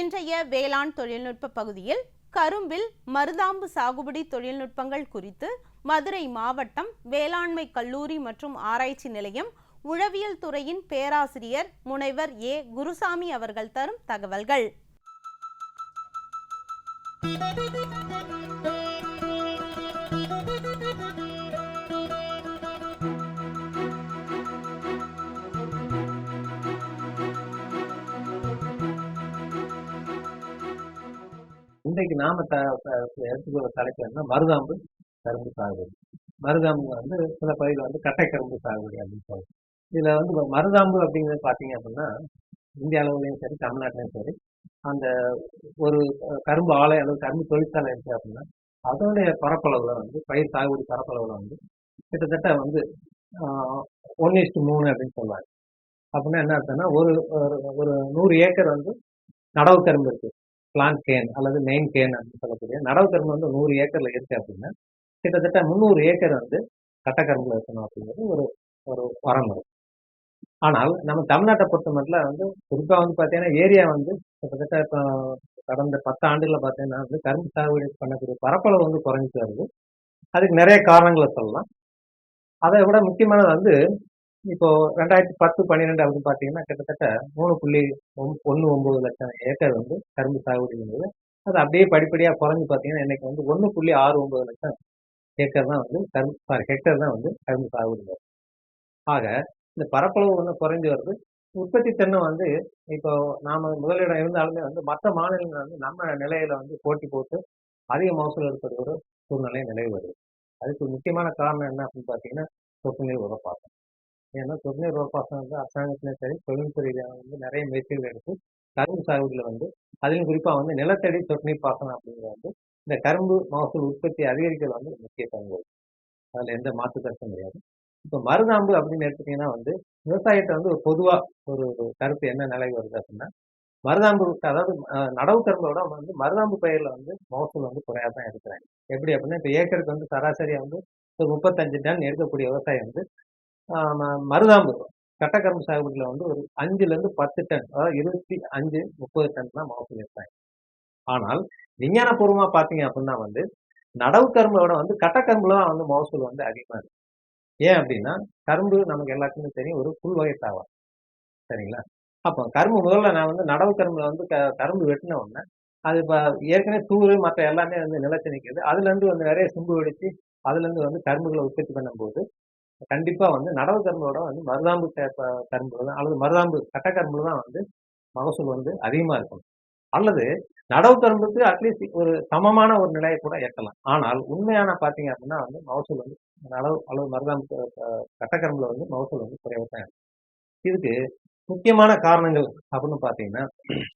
இன்றைய வேளாண் தொழில்நுட்ப பகுதியில் கரும்பில் மருதாம்பு சாகுபடி தொழில்நுட்பங்கள் குறித்து மதுரை மாவட்டம் வேளாண்மை கல்லூரி மற்றும் ஆராய்ச்சி நிலையம் உழவியல் துறையின் பேராசிரியர் முனைவர் ஏ. குருசாமி அவர்கள் தரும் தகவல்கள். இன்றைக்கு நாம த த- எடுத்துக்கிற தலைப்பு என்ன? மருதாம்பு கரும்பு சாகுபடி. மருதாம்பு வந்து சில பயிர் வந்து கட்டை கரும்பு சாகுபடி அப்படின்னு சொல்லுவோம் இதுல வந்து மருதாம்பு அப்படிங்கிறது பார்த்தீங்க அப்படின்னா இந்திய அளவுலையும் சரி தமிழ்நாட்டிலையும் சரி அந்த ஒரு கரும்பு ஆலை அல்லது கரும்பு தொழிற்சாலை இருக்கு அப்படின்னா அதனுடைய பரப்பளவுல வந்து பயிர் சாகுபடி பரப்பளவுல வந்து கிட்டத்தட்ட வந்து ஒன் இஸ்டு மூணு அப்படின்னு சொல்லுவாங்க அப்படின்னா என்ன அர்த்தம்னா ஒரு ஒரு- ஒரு நூறு ஏக்கர் வந்து நடவு கரும்பு இருக்கு. பிளான் கேன் அல்லது மெயின் கேன் அப்படின்னு சொல்லக்கூடிய நடவு கரும்பு வந்து நூறு ஏக்கர்ல இருக்கு அப்படின்னா கிட்டத்தட்ட முந்நூறு ஏக்கர் வந்து கட்டக்கரும்புல இருக்கணும் அப்படிங்கிறது ஒரு ஒரு வரமுறை ஆனால் நம்ம தமிழ்நாட்டை பொறுத்த மட்டும் வந்து குறிப்பாக வந்து பார்த்தீங்கன்னா ஏரியா வந்து கிட்டத்தட்ட இப்போ கடந்த பத்து ஆண்டுகளில் பார்த்தீங்கன்னா வந்து கரும்பு சாகுபடி பண்ணக்கூடிய பரப்பளவு வந்து குறைஞ்சிட்டு வருது. அதுக்கு நிறைய காரணங்களை சொல்லலாம். அதை விட முக்கியமானது வந்து இப்போ ரெண்டாயிரத்தி பத்து பன்னிரெண்டு அப்படின்னு பார்த்தீங்கன்னா கிட்டத்தட்ட மூணு புள்ளி ஒன்று ஒன்பது லட்சம் ஏக்கர் வந்து கரும்பு சாகுபடி இருந்தது அது அப்படியே படிப்படியாக குறைஞ்சு பார்த்தீங்கன்னா இன்னைக்கு வந்து ஒன்று புள்ளி ஆறு ஒன்பது லட்சம் ஏக்கர் தான் வந்து கரும்பு சாரி ஹெக்டர் தான் வந்து கரும்பு சாகுபடி வருது ஆக இந்த பரப்பளவு வந்து குறைஞ்சு வருது. உற்பத்தி திறன் வந்து இப்போ நாம முதலிடம் இருந்தாலுமே வந்து மற்ற மாநிலங்கள் வந்து நம்ம நிலையில வந்து போட்டி போட்டு அதிக மகசூல் எடுக்கிற ஒரு சூழ்நிலை நிலவி வருது. அதுக்கு முக்கியமான காரணம் என்ன அப்படின்னு பார்த்தீங்கன்னா சொட்டு நீர் உரப்பாசனம் ஏன்னா சொட்டு நீர் வந்து அரசாங்கத்திலும் சரி தொழில்துறை ரீதியாக வந்து நிறைய முயற்சிகள் எடுத்து கரும்பு சாகுபடியில் வந்து அதிலும் குறிப்பாக வந்து நிலத்தடி தொட்டுநீர் பாசனம் அப்படிங்கிறது வந்து இந்த கரும்பு மகசூல் உற்பத்தி அதிகரிக்கிறது வந்து முக்கிய பங்கு அதில் எந்த மாற்று கருத்தும் கிடையாது. இப்போ மருதாம்பு அப்படின்னு எடுத்துட்டீங்கன்னா வந்து விவசாயத்தை வந்து ஒரு பொதுவாக ஒரு கருத்து என்ன நிலை வருது அப்படின்னா மருதாம்பு அதாவது நடவு கரும்போட வந்து மருதாம்பு பயிரில் வந்து மகசூல் வந்து குறையாக தான் இருக்கிறாங்க. எப்படி அப்படின்னா இப்போ ஏக்கருக்கு வந்து சராசரியாக வந்து ஒரு முப்பத்தஞ்சு டன் எடுக்கக்கூடிய விவசாயம் வந்து மருதாம்பு. கட்டக்கரும்பு சாகுபடியில் வந்து ஒரு அஞ்சுலேருந்து பத்து டன் அதாவது இருபத்தி அஞ்சு முப்பது டன் தான் மகசூல் எடுத்தாங்க ஆனால் விஞ்ஞானபூர்வமாக பார்த்தீங்க அப்படின்னா வந்து நடவு கரும்போட வந்து கட்டக்கரும்புல தான் வந்து மகசூல் வந்து அதிகமாக இருக்குது ஏன் அப்படின்னா கரும்பு நமக்கு எல்லாத்துக்குமே தெரியும் ஒரு புல் வகை தாவரம் சரிங்களா? அப்போ கரும்பு முதல்ல நான் வந்து நடவு கரும்புல வந்து க கரும்பு வெட்டின உடனே அது இப்போ ஏற்கனவே தூறு மற்ற எல்லாமே வந்து நிலச்சி நிற்குது அதுலேருந்து வந்து நிறைய சிம்பு வெடித்து அதுலேருந்து வந்து கரும்புகளை உற்பத்தி பண்ணும்போது கண்டிப்பா வந்து நடவு கரும்போட வந்து மருதாம்பு க- கரும்புல தான். அல்லது மருதாம்பு கட்டக்கரும்புல தான் வந்து மகசூல் வந்து அதிகமா இருக்கும். அல்லது நடவு கரும்புக்கு அட்லீஸ்ட் ஒரு சமமான ஒரு நிலையை கூட எட்டலாம் ஆனால் உண்மையான பாத்தீங்க அப்படின்னா வந்து மகசூல் வந்து நடவு அல்லது மருதாம்பு க- க- கட்டக்கரும்புல வந்து மகசூல் வந்து குறைவாக தான் இருக்கும். இதுக்கு முக்கியமான காரணங்கள் அப்படின்னு பார்த்தீங்கன்னா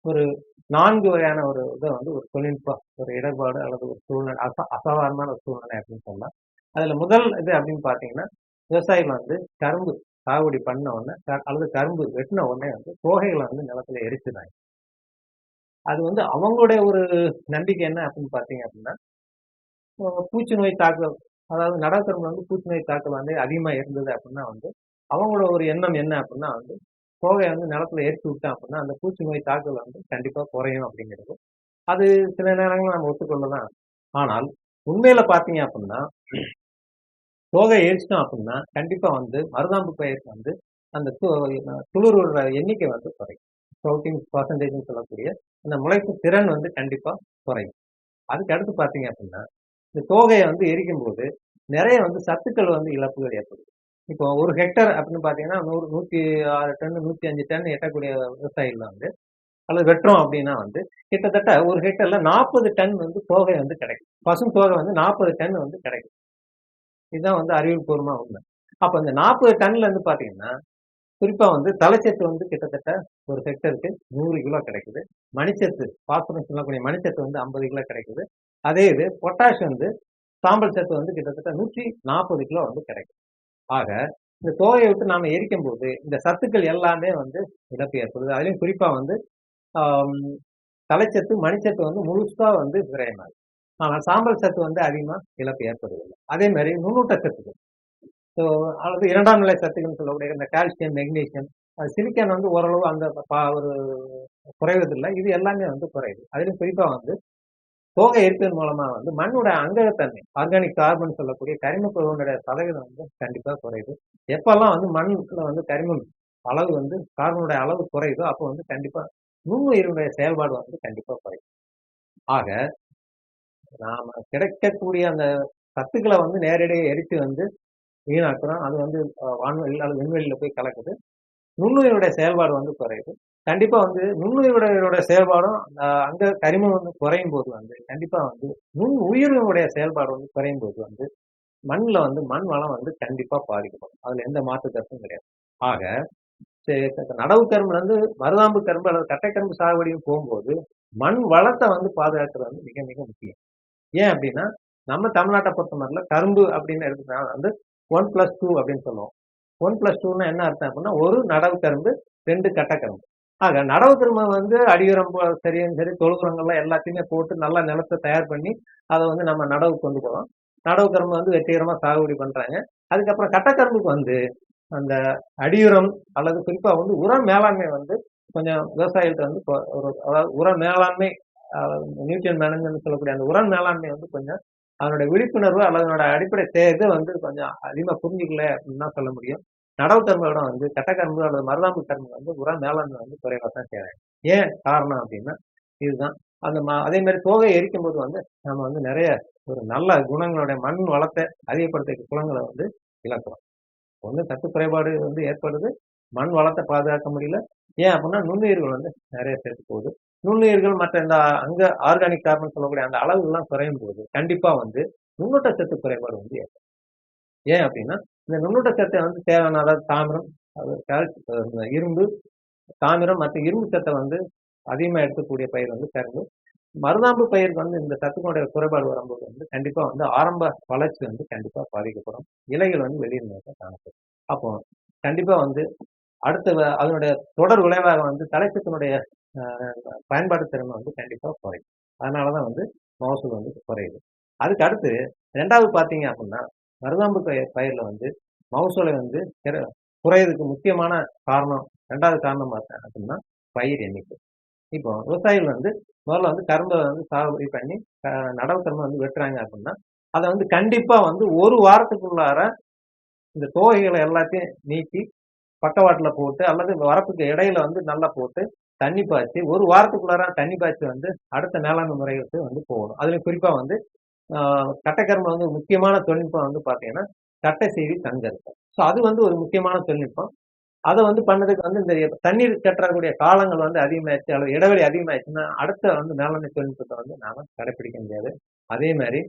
ஒரு நான்கு வகையான ஒரு இதை வந்து ஒரு தொழில்நுட்பம் ஒரு இடர்பாடு அல்லது ஒரு சூழ்நிலை அச அசாதாரணமான ஒரு சூழ்நிலை அப்படின்னு சொல்லலாம். அதுல முதல் இது அப்படின்னு பார்த்தீங்கன்னா விவசாயிகள் வந்து கரும்பு சாகுபடி பண்ண உடனே அல்லது கரும்பு வெட்டின உடனே வந்து தோகைகளை வந்து நிலத்துல எரிச்சுதாங்க அது வந்து அவங்களுடைய ஒரு நம்பிக்கை என்ன அப்படின்னு பார்த்தீங்க அப்படின்னா பூச்சி நோய் தாக்குதல் அதாவது நடக்கரும்புல வந்து பூச்சி நோய் தாக்கல் வந்து அதிகமாக இருந்தது அப்படின்னா வந்து அவங்களோட ஒரு எண்ணம் என்ன அப்படின்னா வந்து தோகையை வந்து நிலத்துல எரிச்சு விட்டோம் அப்படின்னா அந்த பூச்சி நோய் தாக்குதல் வந்து கண்டிப்பாக குறையும் அப்படிங்கிறது. அது சில நேரங்களில் நம்ம ஒத்துக்கொள்ளலாம். ஆனால் உண்மையில பார்த்தீங்க அப்படின்னா தோகை எரிச்சிட்டோம் அப்படின்னா கண்டிப்பா வந்து மருதாம்பு பயிருக்கு வந்து அந்த து- துளிரோட எண்ணிக்கை வந்து குறையும். ஸ்ப்ரௌட்டிங் பர்சன்டேஜ்னு சொல்லக்கூடிய அந்த முளைப்பு திறன் வந்து கண்டிப்பா குறையும். அதுக்கு அடுத்து பார்த்தீங்க அப்படின்னா இந்த தோகையை வந்து எரிக்கும் போது நிறைய வந்து சத்துக்கள் வந்து இழப்புகள் ஏற்படுது. இப்போ ஒரு ஹெக்டர் அப்படின்னு பார்த்தீங்கன்னா நூறு நூற்றி ஆறு டன் நூற்றி அஞ்சு டன் எட்டக்கூடிய விவசாயிகள் வந்து அல்லது வெட்டுறோம் அப்படின்னா வந்து கிட்டத்தட்ட ஒரு ஹெக்டரில் நாற்பது டன் வந்து தோகை வந்து கிடைக்கும். பசும் தோகை வந்து நாற்பது டன் வந்து கிடைக்கும். இதுதான் வந்து அறிவுபூர்வமா உண்மை. அப்ப இந்த நாற்பது டன்ல இருந்து பாத்தீங்கன்னா குறிப்பா வந்து தலைச்சத்து வந்து கிட்டத்தட்ட ஒரு ஹெக்டருக்கு நூறு கிலோ கிடைக்குது. மணிச்சத்து பாஸ்பரஸ் சொல்லக்கூடிய மணிச்சத்து வந்து ஐம்பது கிலோ கிடைக்குது. அதே இது பொட்டாஷ் வந்து சாம்பல் சத்து வந்து கிட்டத்தட்ட நூற்றி நாற்பது கிலோ வந்து கிடைக்கும் ஆக இந்த தோகையை விட்டு நாம எரிக்கும் போது இந்த சத்துக்கள் எல்லாமே வந்து இழப்பு ஏற்படுது அதுலயும் குறிப்பா வந்து தலைச்சத்து மணிச்சத்து வந்து முழுசா வந்து விரயமாகுது. ஆனால் சாம்பல் சத்து வந்து அதிகமாக இழப்பு ஏற்படுவதில்லை. அதே மாதிரி நுண்ணூட்ட சத்துக்கள் ஸோ அல்லது இரண்டாம் நிலை சத்துக்கள்னு சொல்லக்கூடிய இந்த கால்சியம் மெக்னீஷியம் சிலிக்கான் வந்து ஓரளவு அந்த ஒரு குறைவதில்லை. இது எல்லாமே வந்து குறையுது. அதிலும் குறிப்பாக வந்து தோகை இருப்பதன் மூலமாக வந்து மண்ணோட அங்ககத்தன்மை ஆர்கானிக் கார்பன் சொல்லக்கூடிய கரிம பொருளுடைய சதவீதம் வந்து கண்டிப்பாக குறையுது. எப்பெல்லாம் வந்து மண்ணில் வந்து கரிமம் அளவு வந்து கார்பனுடைய அளவு குறையுதோ அப்போ வந்து கண்டிப்பாக நுண்ணுயிரினுடைய செயல்பாடு வந்து கண்டிப்பாக குறையும். ஆக நாம கிடைக்கக்கூடிய அந்த சத்துக்களை வந்து நேரடியாக எரித்து வந்து வீணாக்குறோம். அது வந்து வான்வெளியில் அல்லது விண்வெளியில் போய் கலக்குது. நுண்ணுயிரோடைய செயல்பாடு வந்து குறையுது. கண்டிப்பாக வந்து நுண்ணுயிரோட செயல்பாடும் அங்கே கரிமம் வந்து குறையும் போது வந்து கண்டிப்பாக வந்து நுண் உயிரினுடைய செயல்பாடு வந்து குறையும் போது வந்து மண்ணில் வந்து மண் வளம் வந்து கண்டிப்பாக பாதிக்கப்படும். அதில் எந்த மாற்று கருத்தும் கிடையாது. ஆக சே- நடவு கரும்பு வந்து மருதாம்பு கரும்பு அல்லது கட்டைக்கரும்பு சாகுபடியும் போகும்போது மண் வளத்தை வந்து பாதுகாக்கிறது வந்து மிக மிக முக்கியம். ஏன் அப்படின்னா நம்ம தமிழ்நாட்டை பொறுத்த மாதிரில கரும்பு அப்படின்னு எடுத்துக்கலாம் வந்து ஒன் பிளஸ் டூ அப்படின்னு சொல்லுவோம். ஒன் பிளஸ் டூன்னா என்ன அர்த்தம் அப்படின்னா ஒரு நடவு கரும்பு ரெண்டு கட்டக்கரும்பு ஆக நடவு கரும்பு வந்து அடியுரம் சரியும் சரி தொழுக்குறங்கள்லாம் எல்லாத்தையுமே போட்டு நல்லா நிலத்தை தயார் பண்ணி அதை வந்து நம்ம நடவு கொண்டு போகிறோம் நடவு கரும்பு வந்து வெற்றிகரமாக சாகுபடி பண்ணுறாங்க அதுக்கப்புறம் கட்டக்கரும்புக்கு வந்து அந்த அடியுரம் அல்லது குறிப்பாக வந்து உரம் மேலாண்மை வந்து கொஞ்சம் விவசாயிகள்ட்ட வந்து ஒரு அதாவது உர மேலாண்மை நியூட்ரியன் மேனேஜ்மெண்ட் சொல்லக்கூடிய அந்த உரம் மேலாண்மை வந்து கொஞ்சம் அதனுடைய விழிப்புணர்வு அல்லது அதனோட அடிப்படை தே- இது வந்து கொஞ்சம் அதிகமாக புரிஞ்சுக்கல அப்படின்னு தான் சொல்ல முடியும். நடவு கரும்போட வந்து கட்டக்கரும்பு அல்லது மருதாம்பு கரும்பு வந்து உரம் மேலாண்மை வந்து குறைவாக தான் செய்றாங்க ஏன் காரணம் அப்படின்னா இதுதான். அந்த ம- அதே மாதிரி தோகை எரிக்கும் போது வந்து நம்ம வந்து நிறைய ஒரு நல்ல குணங்களுடைய மண் வளத்தை அதிகப்படுத்த குணங்களை வந்து இழக்கிறோம். ஒன்று சத்து குறைபாடு வந்து ஏற்படுது. மண் வளத்தை பாதுகாக்க முடியல. ஏன் அப்படின்னா நுண்ணுயிர்கள் வந்து நிறைய சேர்த்து போகுது. நுண்ணுயிர்கள் மற்ற இந்த அங்க ஆர்கானிக் கார்பன் சொல்லக்கூடிய அந்த அளவுகள்லாம் குறையும் போது கண்டிப்பா வந்து நுண்ணூட்ட சத்து குறைபாடு வந்து ஏற்படும். ஏன் அப்படின்னா இந்த நுண்ணூட்ட சத்தை வந்து தேவையான அதாவது தாமிரம் அது இரும்பு தாமிரம் மற்ற இரும்பு சத்தை வந்து அதிகமாக எடுக்கக்கூடிய பயிர் வந்து கரும்பு. மருதாம்பு பயிருக்கு வந்து இந்த சத்துக்களுடைய குறைபாடு வரும்போது வந்து கண்டிப்பா வந்து ஆரம்ப வளர்ச்சி வந்து கண்டிப்பா பாதிக்கப்படும். இலைகள் வந்து வெளியில் காணப்படும். அப்போ கண்டிப்பா வந்து அடுத்த அதனுடைய தொடர் விளைவாக வந்து தலைச்சத்தினுடைய பயன்பாட்டு பயன்பாடு திறமை வந்து கண்டிப்பாக குறையும். அதனால தான் வந்து மகசூல் வந்து குறையுது. அதுக்கு அடுத்து ரெண்டாவது பார்த்தீங்க அப்படின்னா மருதாம்பு பயிரில் வந்து மகசூலை வந்து குறை- முக்கியமான காரணம் ரெண்டாவது காரணம் பார்த்தேன் அப்படின்னா பயிர் எண்ணிக்கை. இப்போ விவசாயிகள் வந்து முதல்ல வந்து கரும்பை வந்து சாகுபடி பண்ணி க- நடவு கரும்பை வந்து வெட்டுறாங்க அப்படின்னா அதை வந்து கண்டிப்பாக வந்து ஒரு வாரத்துக்குள்ளார இந்த தோகைகளை எல்லாத்தையும் நீக்கி பக்கவாட்டில் போட்டு அல்லது வரப்புக்கு இடையில வந்து நல்லா போட்டு தண்ணி பாய்ச்சி ஒரு வாரத்துக்குள்ளார தண்ணி பாய்ச்சி வந்து அடுத்த மேலாண்மை முறைகளுக்கு வந்து போகணும். அதில் குறிப்பாக வந்து ஆஹ், வந்து முக்கியமான தொழில்நுட்பம் வந்து பார்த்தீங்கன்னா கட்டை செய்தி தங்கறது ஸோ அது வந்து ஒரு முக்கியமான தொழில்நுட்பம். அதை வந்து பண்ணதுக்கு வந்து இந்த தண்ணீர் கட்டக்கூடிய காலங்கள் வந்து அதிகமாயிடுச்சு அல்லது இடைவெளி அதிகமாகிடுச்சுன்னா அடுத்த வந்து மேலாண்மை தொழில்நுட்பத்தை வந்து நாம் கடைப்பிடிக்க முடியாது. அதே மாதிரி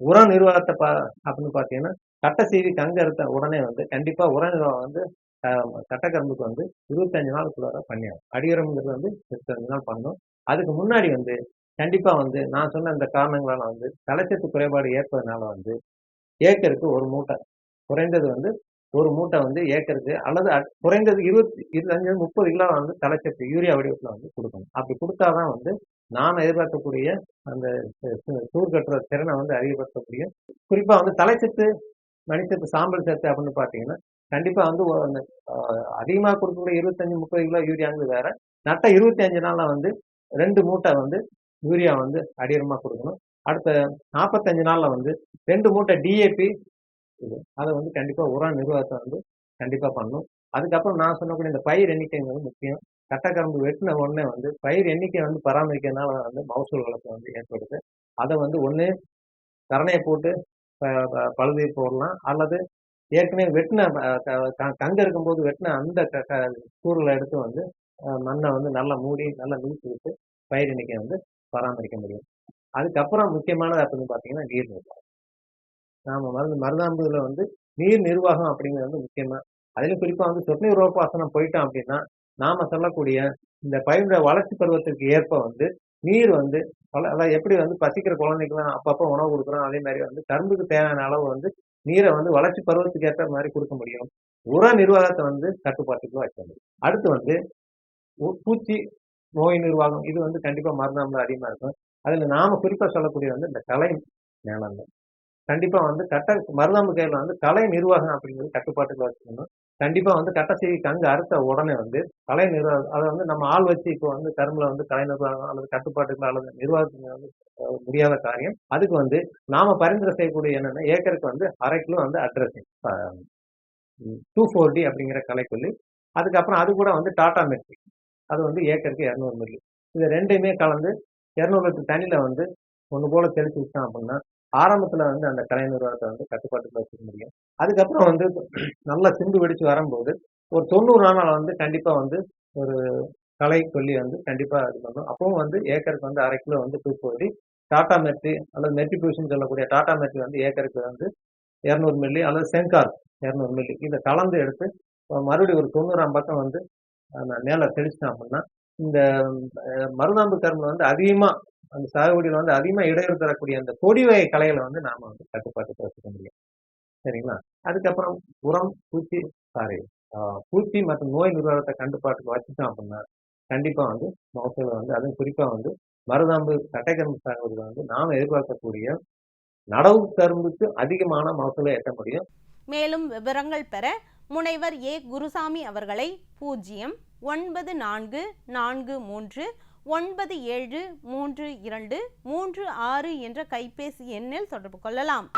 உர நிர்வாகத்தை பா அப்படின்னு பார்த்தீங்கன்னா கட்டை செய்தி தங்க உடனே வந்து கண்டிப்பாக உர நிர்வாகம் வந்து ஆஹ், வந்து இருபத்தஞ்சு நாளுக்குள்ளார பண்ணியாகும் அடியுரம்ங்கிறது வந்து இருபத்தஞ்சு நாள் பண்ணணும் அதுக்கு முன்னாடி வந்து கண்டிப்பாக வந்து நான் சொன்ன அந்த காரணங்களால் வந்து தலைச்சத்து குறைபாடு ஏற்பதனால வந்து ஏக்கருக்கு ஒரு மூட்டை. குறைந்தது வந்து ஒரு மூட்டை வந்து ஏக்கருக்கு அல்லது அ- குறைந்தது இருபத்தி இருபத்தஞ்சு முப்பது கிலோ வந்து தலைச்சத்து யூரியா வடிவத்தில் வந்து கொடுக்கணும். அப்படி கொடுத்தாதான் வந்து நாம் எதிர்பார்க்கக்கூடிய அந்த சூர் கட்டுற திறனை வந்து அதிகப்படுத்தக்கூடிய குறிப்பாக வந்து தலைச்சத்து மணிச்சத்து சாம்பல் சத்து அப்படின்னு பார்த்தீங்கன்னா கண்டிப்பா வந்து அதிகமாக அதிகமா கொடுக்கக்கூடிய இருபத்தஞ்சு முப்பது கிலோ யூரியாங்கிறது வேற. நட்ட இருபத்தி அஞ்சு நாள்ல வந்து ரெண்டு மூட்டை வந்து யூரியா வந்து அடியரமா கொடுக்கணும். அடுத்த நாற்பத்தஞ்சு நாள்ல வந்து ரெண்டு மூட்டை டிஏபி இது அதை வந்து கண்டிப்பா உரம் நிர்வாகத்தை வந்து கண்டிப்பா பண்ணணும். அதுக்கப்புறம் நான் சொன்னக்கூடிய இந்த பயிர் எண்ணிக்கைங்கிறது முக்கியம். கட்டக்கரும்பு வெட்டின உடனே வந்து பயிர் எண்ணிக்கை வந்து பராமரிக்கிறதுனால வந்து மகசூல் வளர்ச்சி வந்து ஏற்படுது. அதை வந்து ஒன்று கரணையை போட்டு ப- ப- போடலாம். அல்லது ஏற்கனவே வெட்டின தங்க கங்க இருக்கும்போது வெட்டின அந்த க- க- கூறுகளை எடுத்து வந்து மண்ணை வந்து நல்லா மூடி நல்லா நீக்கி விட்டு பயிர் இன்னைக்கு வந்து பராமரிக்க முடியும். அதுக்கப்புறம் முக்கியமானது அப்படின்னு பார்த்தீங்கன்னா நீர் நிர்வாகம். நாம் மருந்து மருதாம்புல வந்து நீர் நிர்வாகம் அப்படிங்கிறது வந்து முக்கியமாக அதிலும் குறிப்பாக வந்து சொட்டு நீர் போயிட்டோம் அப்படின்னா நாம் சொல்லக்கூடிய இந்த பயிரோட வளர்ச்சி பருவத்திற்கு ஏற்ப வந்து நீர் வந்து பல அதாவது எப்படி வந்து பசிக்கிற குழந்தைக்கெல்லாம் அப்பப்போ உணவு கொடுக்குறோம் அதே மாதிரி வந்து கரும்புக்கு தேவையான அளவு வந்து நீரை வந்து வளர்ச்சி பருவத்துக்கு ஏற்ற மாதிரி கொடுக்க முடியும். உர நிர்வாகத்தை வந்து கட்டுப்பாட்டுக்குள்ள வைக்க முடியும். அடுத்து வந்து பூச்சி நோய் நிர்வாகம் இது வந்து கண்டிப்பா மருந்தாமல் அதிகமா இருக்கும். அதுல நாம குறிப்பா சொல்லக்கூடிய வந்து இந்த கலை மேலாண்மை கண்டிப்பா வந்து கட்ட மருதாம்பு கையில வந்து கலை நிர்வாகம் அப்படிங்கிறது கட்டுப்பாட்டுக்குள்ள வச்சுக்கணும். கண்டிப்பா வந்து கட்டசெய்தி கங்கு அறுத்த உடனே வந்து கலை நிர்வாகம் அதை வந்து நம்ம ஆள் வச்சு இப்போ வந்து கரும்புல வந்து கலை நிர்வாகம் அல்லது கட்டுப்பாட்டுகள் அல்லது நிர்வாகத்துக்கு வந்து முடியாத காரியம். அதுக்கு வந்து நாம பரிந்துரை செய்யக்கூடிய என்னன்னா ஏக்கருக்கு வந்து அரை கிலோ வந்து அட்ரஸிங் டூ ஃபோர் டி அப்படிங்கிற கலைக்கொல்லி. அதுக்கப்புறம் அது கூட வந்து டாடா மெட்ரிக். அது வந்து ஏக்கருக்கு இரநூறு மில்லி. இது ரெண்டையுமே கலந்து இரநூறு லிட்டர் தண்ணியில வந்து ஒன்று போல தெளிச்சு விட்டோம் அப்படின்னா ஆரம்பத்துல வந்து அந்த கலை நிர்வாகத்தை வந்து கட்டுப்பாட்டுக்குள்ள வச்சுக்க முடியும். அதுக்கப்புறம் வந்து நல்லா சிந்து வெடிச்சு வரும்போது ஒரு தொண்ணூறு நாள் வந்து கண்டிப்பா வந்து ஒரு களை கொல்லி வந்து கண்டிப்பா இது பண்ணும். அப்பவும் வந்து ஏக்கருக்கு வந்து அரை கிலோ வந்து டூ டாட்டா டாடா மெட்ரி அல்லது மெட்ரிபியூஷன் சொல்லக்கூடிய டாடா மெட்ரி வந்து ஏக்கருக்கு வந்து இரநூறு மில்லி அல்லது செங்கார் இரநூறு மில்லி. இதை கலந்து எடுத்து மறுபடியும் ஒரு தொண்ணூறாம் பக்கம் வந்து மேலே தெளிச்சிட்டோம் அப்படின்னா இந்த மருதாம்பு கரும்பு வந்து அதிகமாக அந்த சாகுபடியில் வந்து அதிகமாக இடையூறு தரக்கூடிய அந்த கொடி வகை கலைகளை வந்து நாம வந்து கட்டுப்பாட்டுக்கு வச்சுக்க முடியும். சரிங்களா? அதுக்கப்புறம் உரம் பூச்சி சாரி பூச்சி மற்றும் நோய் நிர்வாகத்தை கட்டுப்பாட்டுக்கு வச்சுட்டோம் அப்படின்னா கண்டிப்பாக வந்து மகசூலை வந்து அதுவும் குறிப்பாக வந்து மருதாம்பு கட்டைக்கரும்பு சாகுபடியில் வந்து நாம் எதிர்பார்க்கக்கூடிய நடவு கரும்புக்கு அதிகமான மகசூலை எட்ட முடியும். மேலும் விவரங்கள் பெற முனைவர் ஏ. குருசாமி அவர்களை பூஜ்ஜியம் ஒன்பது நான்கு நான்கு மூன்று ஒன்பது ஏழு மூன்று இரண்டு மூன்று ஆறு என்ற கைபேசி எண்ணில் தொடர்பு கொள்ளலாம்.